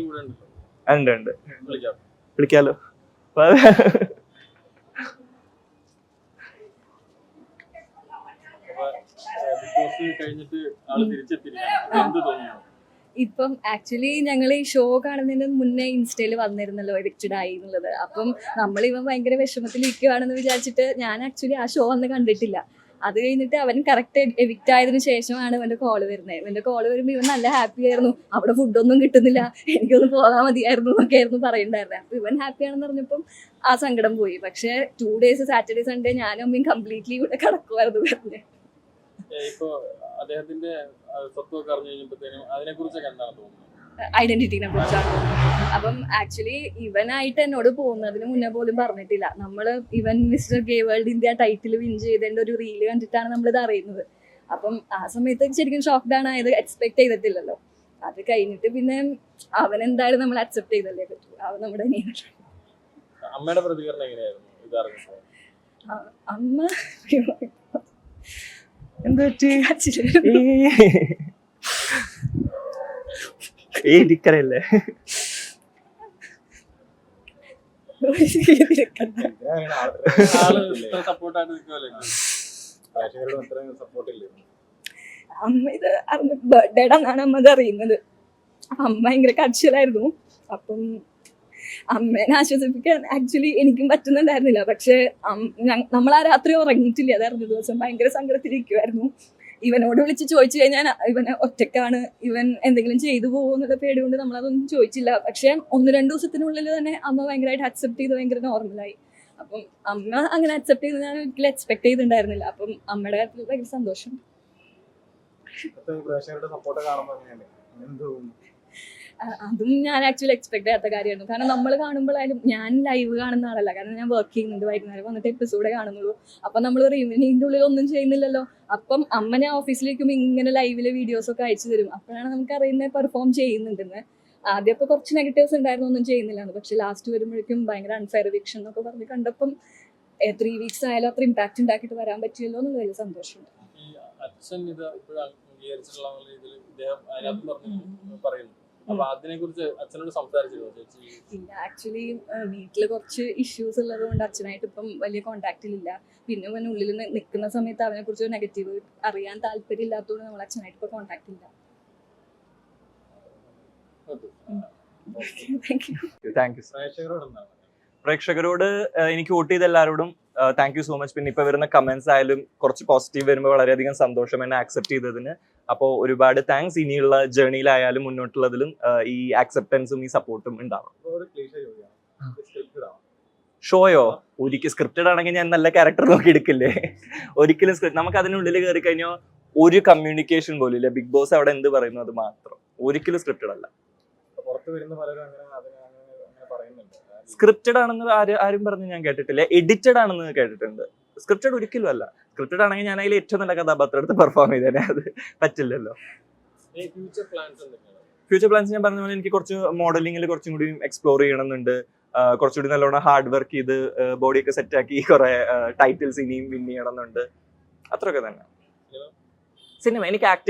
ഉണ്ട്? ഉണ്ട് വിളിക്കാം. വിളിക്കാലോ. ഇപ്പം ആക്ച്വലി ഞങ്ങൾ ഈ ഷോ കാണുന്നതിന് മുന്നേ ഇൻസ്റ്റയിൽ വന്നിരുന്നല്ലോ എഡിക്റ്റഡ് ആയി എന്നുള്ളത്. അപ്പം നമ്മൾ ഇവൻ ഭയങ്കര വിഷമത്തിൽ ഇരിക്കുവാണെന്ന് വിചാരിച്ചിട്ട് ഞാൻ ആക്ച്വലി ആ ഷോ അന്ന് കണ്ടിട്ടില്ല. അത് കഴിഞ്ഞിട്ട് അവൻ കറക്റ്റ് എവിക്റ്റ് ആയതിനു ശേഷമാണ് ഇവന്റെ കോൾ വരുന്നത് ഇവന്റെ കോൾ വരുമ്പോൾ ഇവൻ നല്ല ഹാപ്പി ആയിരുന്നു. അവിടെ ഫുഡൊന്നും കിട്ടുന്നില്ല. എനിക്കൊന്ന് പോകാൻ മതിയായിരുന്നു എന്നൊക്കെ ആയിരുന്നു പറയണ്ടായിരുന്നത് അപ്പൊ ഇവൻ ഹാപ്പി ആണെന്ന് പറഞ്ഞപ്പം ആ സങ്കടം പോയി. പക്ഷെ ടു ഡേയ്സ് സാറ്റർഡേ സൺഡേ ഞാനും അമ്മയും കംപ്ലീറ്റ്ലി ഇവിടെ കിടക്കുമായിരുന്നു വെറുതെ ഇപ്പോ അദ്ദേഹത്തിന്റെ ആ, സ്വത്വമൊക്കെ അറിഞ്ഞു കഴിഞ്ഞപ്പോഴത്തേനും അതിനെ കുറിച്ചൊക്കെ എന്താണ് ഐഡന്റിറ്റിനെ കുറിച്ചാണ്. അപ്പം ആക്ച്വലി ഇവനായിട്ട് എന്നോട് പോകുന്നതിന് മുന്നേ പോലും പറഞ്ഞിട്ടില്ല. നമ്മൾ ഇവൻ mister gay world India title win ചെയ്തതിന്റെ ഒരു റീൽ കണ്ടിട്ടാണ് നമ്മളിത് അറിയുന്നത്. അപ്പം ആ സമയത്ത് ശരിക്കും ഷോക്ക്ഡ് ആണ്. ഇത് എക്സ്പെക്ട് ചെയ്തിട്ടില്ലല്ലോ. അത് കഴിഞ്ഞിട്ട് പിന്നെ അവൻ എന്തായാലും നമ്മൾ അക്സെപ്റ്റ് ചെയ്തല്ലേ പറ്റൂ. അവൻ നമ്മുടെ. അമ്മയുടെ പ്രതികരണം എങ്ങനെയായിരുന്നു? അമ്മ? എന്താ പറ്റി നിൽക്കുമല്ലേ അമ്മ ഇത് ബർത്ത്ഡേയുടെ അന്നാണ് അമ്മ ഇത് അറിയുന്നത്. അമ്മ ഭയങ്കര കരച്ചിലായിരുന്നു. അപ്പം അമ്മേനെ ആശ്വസിപ്പിക്കാൻ ആക്ച്വലി എനിക്കും പറ്റുന്നുണ്ടായിരുന്നില്ല. പക്ഷെ നമ്മൾ ആ രാത്രി ഉറങ്ങിയിട്ടില്ല? അതായിരുന്നു ദിവസം ഭയങ്കര സങ്കടത്തിലിരിക്കുമായിരുന്നു ഇവനോട് വിളിച്ച് ചോദിച്ചു കഴിഞ്ഞാൽ ഇവന് ഒറ്റക്കാണ് ഇവൻ എന്തെങ്കിലും ചെയ്തു പോകുമോ എന്നുള്ള പേടി കൊണ്ട് നമ്മളതൊന്നും ചോദിച്ചില്ല. പക്ഷേ ഒന്ന് രണ്ട് ദിവസത്തിനുള്ളിൽ തന്നെ അമ്മ ഭയങ്കരമായിട്ട് അക്സെപ്റ്റ് ചെയ്ത് ഭയങ്കര നോർമലായി അപ്പം അമ്മ അങ്ങനെ അക്സെപ്റ്റ് ചെയ്ത് ഞാൻ ഒരിക്കലും എക്സ്പെക്ട് ചെയ്തിട്ടുണ്ടായിരുന്നില്ല. അപ്പം അമ്മയുടെ കാര്യത്തിൽ ഭയങ്കര സന്തോഷം. അതും ഞാൻ ആക്ച്വലി എക്സ്പെക്ട് ചെയ്യാത്ത കാര്യമായിരുന്നു കാരണം നമ്മൾ കാണുമ്പോഴായാലും ഞാൻ ലൈവ് കാണുന്ന ആളല്ല. കാരണം ഞാൻ വർക്ക് ചെയ്യുന്നുണ്ട് വൈകുന്നേരം. വന്നിട്ട് എപ്പിസോഡ് കാണുന്നുള്ളൂ. അപ്പം നമ്മൾ ഒരു ഈവനിങ്ങിന്റെ ഉള്ളിൽ ഒന്നും ചെയ്യുന്നില്ലല്ലോ. അപ്പം അമ്മ ഞാൻ ഓഫീസിലേക്കും ഇങ്ങനെ ലൈവിലെ വീഡിയോസൊക്കെ അയച്ചു തരും. അപ്പോഴാണ് നമുക്ക് അറിയുന്നത് പെർഫോം ചെയ്യുന്നുണ്ടെന്ന്. ആദ്യമൊക്കെ കുറച്ച് നെഗറ്റീവ്സ് ഉണ്ടായിരുന്നു ഒന്നും ചെയ്യുന്നില്ല പക്ഷെ ലാസ്റ്റ് വരുമ്പോഴേക്കും ഭയങ്കര അൺഫെയർ വിക്ഷൻ എന്നൊക്കെ പറഞ്ഞ് കണ്ടപ്പം ത്രീ വീക്സ് ആയാലും അത്ര ഇമ്പാക്റ്റ് ഉണ്ടാക്കിയിട്ട് വരാൻ പറ്റിയല്ലോ എന്നുള്ള വലിയ സന്തോഷമുണ്ട്. അച്ഛൻ ഇത് അംഗീകരിച്ചിട്ടുള്ള രീതിയിൽ ഇദ്ദേഹം അതിനകത്ത് പറഞ്ഞു പറയുന്നു. അപ്പൊ അതിനെ കുറിച്ച് അച്ഛനോട് സംസാരിച്ചിരുന്നു ചേച്ചി? ഇല്ല ആക്ച്വലി വീട്ടിൽ കുറച്ച് ഇഷ്യൂസ് ഉള്ളത് കൊണ്ട് അച്ഛനായിട്ട് ഇപ്പം വലിയ കോണ്ടാക്റ്റിലില്ല പിന്നെ അവൻ ഉള്ളിൽ നിൽക്കുന്ന സമയത്ത് അവനെ കുറിച്ച് നെഗറ്റീവ് അറിയാൻ താല്പര്യം ഇല്ലാത്തതുകൊണ്ട് നമ്മൾ അച്ഛനായിട്ട് ഇപ്പൊ കോണ്ടാക്ട് ഇല്ല. താങ്ക് യു താങ്ക് യു പ്രേക്ഷകരോട് എന്താണ്? പ്രേക്ഷകരോട് എനിക്ക് വോട്ട് ചെയ്ത എല്ലാവരോടും താങ്ക് യു സോ മച്ച് പിന്നെ ഇപ്പൊ വരുന്ന കമന്റ്സ് ആയാലും കുറച്ച് പോസിറ്റീവ് വരുമ്പോൾ വളരെയധികം സന്തോഷം എന്നെ ആക്സെപ്റ്റ് ചെയ്തതിന്. അപ്പോൾ ഒരുപാട് താങ്ക്സ് ഇനിയുള്ള ജേർണിയിലായാലും മുന്നോട്ടുള്ളതിലും ഈ ആക്സെപ്റ്റൻസും ഈ സപ്പോർട്ടും ഉണ്ടാവും ഒരു ക്ലീഷ ചോദ്യമാണ് സ്ക്രിപ്റ്റഡ് ആണ്? ഷോയോ ഒരിക്കൽ സ്ക്രിപ്റ്റഡ് ആണെങ്കിൽ ഞാൻ നല്ല ക്യാരക്ടർ നോക്കി എടുക്കില്ലേ ഒരിക്കലും സ്ക്രിപ്റ്റ് നമുക്ക് അതിനുള്ളിൽ കയറി കഴിഞ്ഞാൽ ഒരു കമ്മ്യൂണിക്കേഷൻ പോലും ഇല്ല. ബിഗ് ബോസ് അവിടെ എന്ത് പറയുന്നു അത് മാത്രം. ഒരിക്കലും സ്ക്രിപ്റ്റഡ് അല്ല. പുറത്ത് വരുന്ന പലരും അങ്ങനെ അതിനെ അങ്ങനെ അങ്ങനെ പറയുന്നുണ്ട്. സ്ക്രിപ്റ്റഡ് ആണെന്ന് ആര് ആരും പറഞ്ഞ് ഞാൻ കേട്ടിട്ടില്ല. എഡിറ്റഡ് ആണെന്ന് കേട്ടിട്ടുണ്ട്. സ്ക്രിപ്റ്റഡ് ഒരിക്കലും അല്ല. സ്ക്രിപ്റ്റഡ് ആണെങ്കിൽ ഞാൻ അതിൽ ഏറ്റവും നല്ല കഥാപാത്രം എടുത്ത് പെർഫോം ചെയ്തേനെ. അത് പറ്റില്ലല്ലോ. ഫ്യൂച്ചർ പ്ലാൻസ് ഞാൻ പറഞ്ഞ പോലെ എനിക്ക് കുറച്ച് മോഡലിംഗിൽ കുറച്ചും കൂടി എക്സ്പ്ലോർ ചെയ്യണമെന്നുണ്ട്. കുറച്ചുകൂടി നല്ലോണം ഹാർഡ് വർക്ക് ചെയ്ത് ബോഡിയൊക്കെ സെറ്റ് ആക്കി കുറെ ടൈറ്റിൽസ് ഇനിയും വിൻ ചെയ്യണമെന്നുണ്ട്. അത്രയൊക്കെ തന്നെ. സിനിമ? എനിക്ക് ആക്ടിങ്